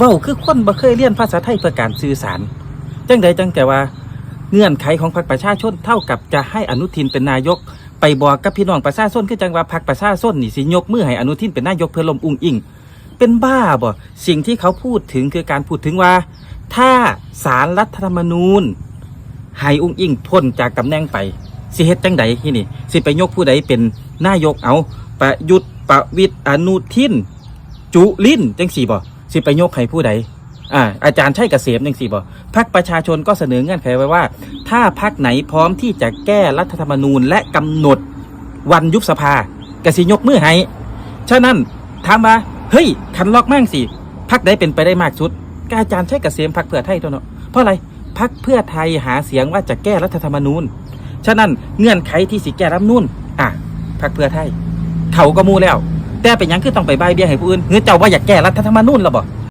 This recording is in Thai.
เว้าคือคนบ่เคยเรียนภาษาไทยเพื่อการสื่อสาร จังใดจังแต่ว่าเงื่อนไขของพรรคประชาชนเท่ากับจะให้อนุทินเป็นนายก ไปบอกกับพี่น้องประชาชนคือจังว่าพรรคประชาชนนี่สิยกมือให้อนุทินเป็นนายกเพื่อลมอุ้งอิง เป็นบ้าบ่สิ่งที่เขาพูดถึงคือการพูดถึงว่า ถ้าสารรัฐธรรมนูญให้อุ้งอิงพ้นจากตำแหน่งไปสิเฮ็ดจังใดที่นี่ สิไปยกผู้ใดเป็นนายกเอาประยุทธ์ประวิตรอนุทิน จุลินจังสี่บ่ สิไปยกให้ผู้ใดอ่าอาจารย์ใช่เกษมจังสี่บ่พักประชาชนก็เสนอเงื่อนไขไว้ว่า ถ้าพักไหนพร้อมที่จะแก้รัฐธรรมนูญและกำหนดวันยุบสภากสิยกมือให้ฉะนั้นถามว่าเฮ้ยคันล็อกมั่งสิพักใดเป็นไปได้มากสุดก็อาจารย์ใช่เกษมพักเพื่อไทยตัวเนาะเพราะอะไรพักเพื่อไทยหาเสียงว่าจะแก้รัฐธรรมนูญฉะนั้นเงื่อนไขที่สิแก้รัฐธรรมนูญอะพักเพื่อไทยเขาก็มูแล้ว แต่เป็นหยังคือต้องไปใบายเบี้ยให้ผู้อื่นเงือเจ้าว่าอยากแก้รัฐธรรมนูญหรอบ่